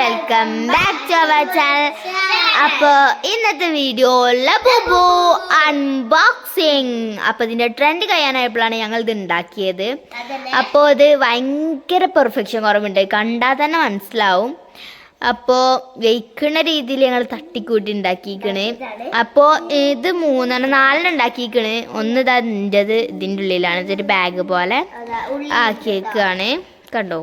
Welcome back to our channel അപ്പോൾ ഇന്നത്തെ video Labubu unboxing അപ്പോൾ ഇതിന്റെ ട്രെൻഡ് കഴിയാനായപ്പോഴാണ് ഞങ്ങൾ ഇത് ഉണ്ടാക്കിയത്. അപ്പോൾ ഇത് ഭയങ്കര പെർഫെക്ഷൻ കുറവുണ്ട്. കണ്ടാൽ തന്നെ മനസ്സിലാവും. അപ്പോൾ വെയ്ക്കുന്ന രീതിയിൽ ഞങ്ങൾ തട്ടിക്കൂട്ടി ഉണ്ടാക്കിയിരിക്കണ്. അപ്പോൾ ഇത് മൂന്നെണ്ണം നാലെണ്ണം ഉണ്ടാക്കിയിരിക്കണ്. ഒന്ന് ഇതാ ഇന്റെത് ഇതിന്റെ ഉള്ളിലാണ്. ഇതൊരു ബാഗ് പോലെ ആക്കിയേക്കാണ്. കണ്ടോ?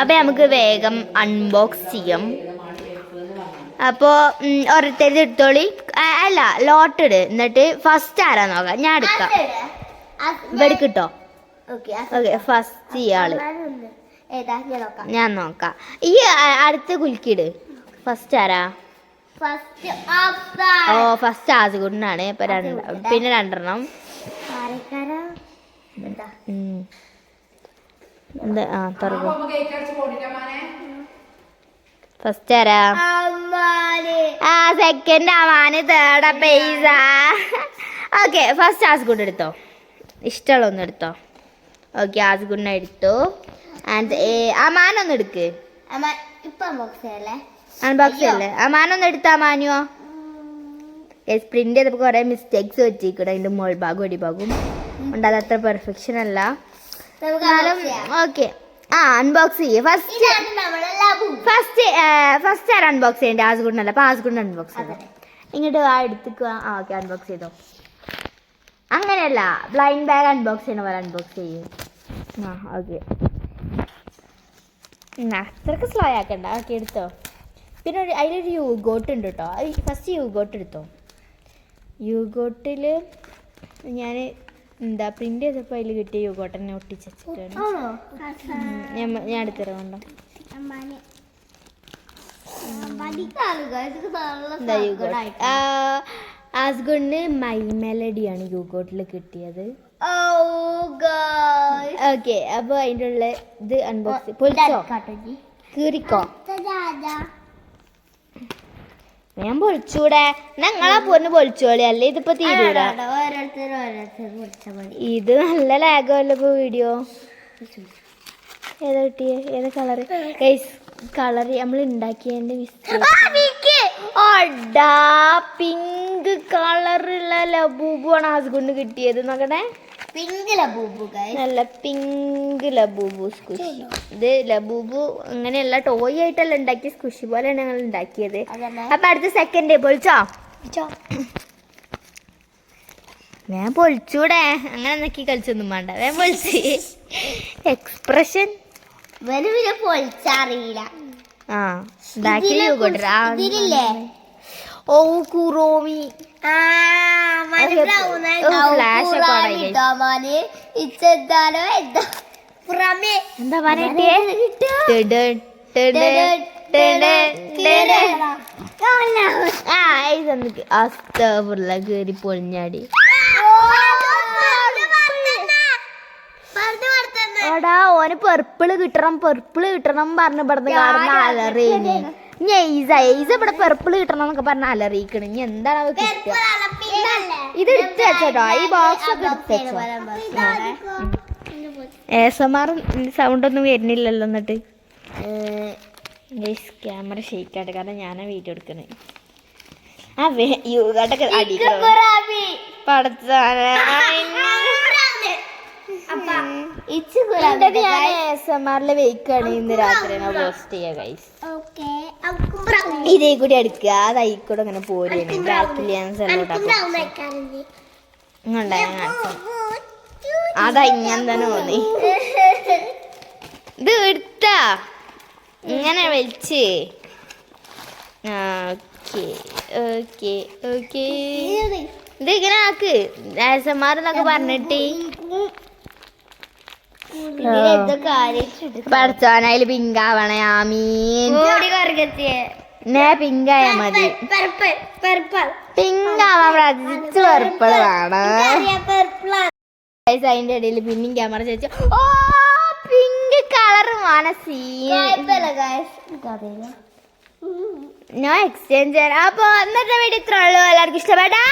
അപ്പോൾ നമുക്ക് വേഗം അൺബോക്സ് ചെയ്യാം. അപ്പോൾ ഒരത്തേത് എടുത്തോളി. അല്ല ലോട്ട് ഇട്. എന്നിട്ട് ഫസ്റ്റ് ആരാ നോക്കാം? ഞാൻ എടുക്കാം. ഇവിടെ കിട്ടോ ഓക്കെ ഫസ്റ്റ് ഇയാൾ. ഞാൻ നോക്കാം. ഈ അടുത്ത കുലുക്കിട് ഫസ്റ്റ് ആരാ? ഓ ഫസ്റ്റ് ആസുകുട്ടനാണ്. ഇപ്പൊ രണ്ട് പിന്നെ രണ്ടെണ്ണം. എന്താ? ആ തുറക്കും ഫസ്റ്റ് ആരാ? ആ സെക്കൻഡ് ആവാന് തേർഡ് പൈസ ഓക്കെ ഫസ്റ്റ് ആസുകുട്ട് എടുത്തോ. ഇഷ്ടമുള്ള ഒന്ന് എടുത്തോ. ഓക്കെ ആസുകുട്ടിനെ എടുത്തു ആൻഡ് അമാനൊന്ന് എടുക്ക്. ഇപ്പൊ ബോക്സ് അല്ലേ അൺബോക്സ് അല്ലേ അമാനൊന്ന് എടുത്താ മാനുവോ? പ്രിന്റ് ചെയ്തപ്പോൾ കുറേ മിസ്റ്റേക്സ് വെച്ചിരിക്കണം അതിന്റെ മോൾ ഭാഗം അടിഭാഗം ഉണ്ട് അത് അത്ര പെർഫെക്ഷൻ അല്ല. എന്നാലും ഓക്കെ ആ അൺബോക്സ് ചെയ്യേ. ഫസ്റ്റ് ഫസ്റ്റ് ഫസ്റ്റ് ആര് അൺബോക്സ് ചെയ്യേണ്ടത് ആസ്കുണ്ടല്ല അപ്പൊ ആസ്കുണ്ട് അൺബോക്സ് ചെയ്തോ. ഇങ്ങോട്ട് ആ എടുത്തുക്കുക ആ ഓക്കെ അൺബോക്സ് ചെയ്തോ. അങ്ങനെയല്ല ബ്ലൈൻഡ് ബാഗ് അൺബോക്സ് ചെയ്യണ പോലെ അൺബോക്സ് ചെയ്യും. ആ ഓക്കെ അത്രയ്ക്ക് സ്ലോ ആക്കണ്ട. ഓക്കെ എടുത്തോ. പിന്നെ ഒരു അതിലൊരു യൂഗോട്ട് ഉണ്ട് കേട്ടോ. ഫസ്റ്റ് യു ഗോട്ട് എടുത്തോ. യു യൂഗോട്ടിൽ ഞാൻ എന്താ പ്രിന്റ് ചെയ്തപ്പോൾ അതിൽ കിട്ടിയ കോട്ടനെ ഒട്ടിച്ച് വെച്ചിട്ടാണ് ഞാൻ ഞാൻ എടുത്തരാം കൊണ്ടോ അമ്മാനെ മൈ മെലഡി മെലഡിയാണ് യൂഗോട്ടിൽ കിട്ടിയത്. Oh. ഓക്കെ അപ്പോൾ അതിന്റെ ഉള്ള ഇത് അൺബോക്സ് പൊളിച്ചോ. കീറിക്കോ. ഞാൻ പൊളിച്ചൂടെ. ഞങ്ങളാ പൊന്ന് പൊളിച്ചോളി. അല്ലേ ഇതിപ്പോ തീരൂല? ഇത് നല്ല ലാഗമല്ലോ ഇപ്പൊ വീഡിയോ ഏതാ കിട്ടിയ? ഏതാ കളറ് കളറ് കളർ നമ്മൾ ഉണ്ടാക്കിയതിന്റെ മിസ്റ്റേക്ക് കളറുള്ള പിങ്ക് കളറുള്ള ലബൂബുമാണ് ആസ്കൊണ്ട് കിട്ടിയത്. നോക്കട്ടെ. പിങ്ക് ലബൂബു ഗൈസ് നല്ല പിങ്ക് ലബൂബു സ്കുഷി. ഇത് ലബൂബു അങ്ങനെയല്ല ടോയ് ആയിട്ടല്ല ഉണ്ടാക്കിയ സ്കുഷി പോലെയാണ് ഞങ്ങൾ ഉണ്ടാക്കിയത്? അപ്പൊ അടുത്ത സെക്കൻഡ് പൊളിച്ചോ. ഞാൻ പൊളിച്ചൂടെ. അങ്ങനെ നോക്കി കളിച്ചൊന്നും വേണ്ട. ഞാൻ പൊളിച്ച്. എക്സ്പ്രഷൻ പിന്നെ പൊളിച്ചറിയില്ല ആ ഉണ്ടാക്കി ഇതിലെ യൂഗോട്ട് ആ, ഇതിലില്ലേ? ഓ കുറോമി ആ, മന. അതൊക്കെ brown ആയി ഓ, ഉണ്ടാവും. flash ഒക്കെ പുറാൻ ഉണങ്ങി. ഇട്ടോ മോനെ. ഇച്ചെന്താലോ എന്താ അസ്തപുള്ള കയറി പൊളിഞ്ഞാടി. ഓടാ ഓന് പെർപ്പിൾ കിട്ടണം പെർപ്പിൾ കിട്ടണം പറഞ്ഞ് പറഞ്ഞ് കാരണം അലറിയിനി ഇനി എയ്സ എയ്സ ഇവിടെ പെർപ്പിൾ കിട്ടണം എന്നൊക്കെ പറഞ്ഞ അലറിയിക്കണ്. ഇനി എന്താണ് അവ കിട്ടുക? ഇത് എടുത്ത് വെച്ചോട്ടോ ഈ ബോക്സ് ഒക്കെ എടുത്ത് വെച്ചോ. ഏസമാർ സൗണ്ട് ഒന്നും വരുന്നില്ലല്ലോ എന്നിട്ട്. ക്യാമറ ഷെയ്ക്കാട്ടെ കാരണം ഞാനാ വീഡിയോ എടുക്കണേ. ആ യുഗാട്ടൊക്കെ അടിക്കണം? പടച്ചാനെ. ഞാൻ ഏസമാറിലെ വെയ്ക്കാണ് ഇന്ന് രാത്രി പോസ്റ്റ് ചെയ്യാ ഗൈസ് ഇതേ കൂടി എടുക്കുക തൈ കൂടെ അങ്ങനെ പോരുകയാണ്. ഞാൻ കാണിച്ചു അതാ ഇങ്ങനെ തന്നെ തോന്നി ഇത് എടുത്താ. ഇങ്ങനെ വലിച്ച്. Okay okay okay. ഇത് ഇങ്ങനെ ആക്ക്. രാസന്മാർ എന്നൊക്കെ പറഞ്ഞിട്ട്. പഠിച്ചോനായാലും പിങ്കാവണേ ആമീൻ. പിങ്കായ മതി. പിങ്കാവാൻ Guys, അതിന്റെ ഇടയിൽ പിന്നെയും ക്യാമറ ചോദിച്ചു ഓ പിങ്ക് കളർ സീൻ ഞാൻ എക്സ്ചേഞ്ച് ചെയ്യാൻ അപ്പൊ ഇന്നത്തെ വീഡിയോ ഇത്ര ഉള്ളൂ. എല്ലാവർക്കും ഇഷ്ടപ്പെട്ടാ?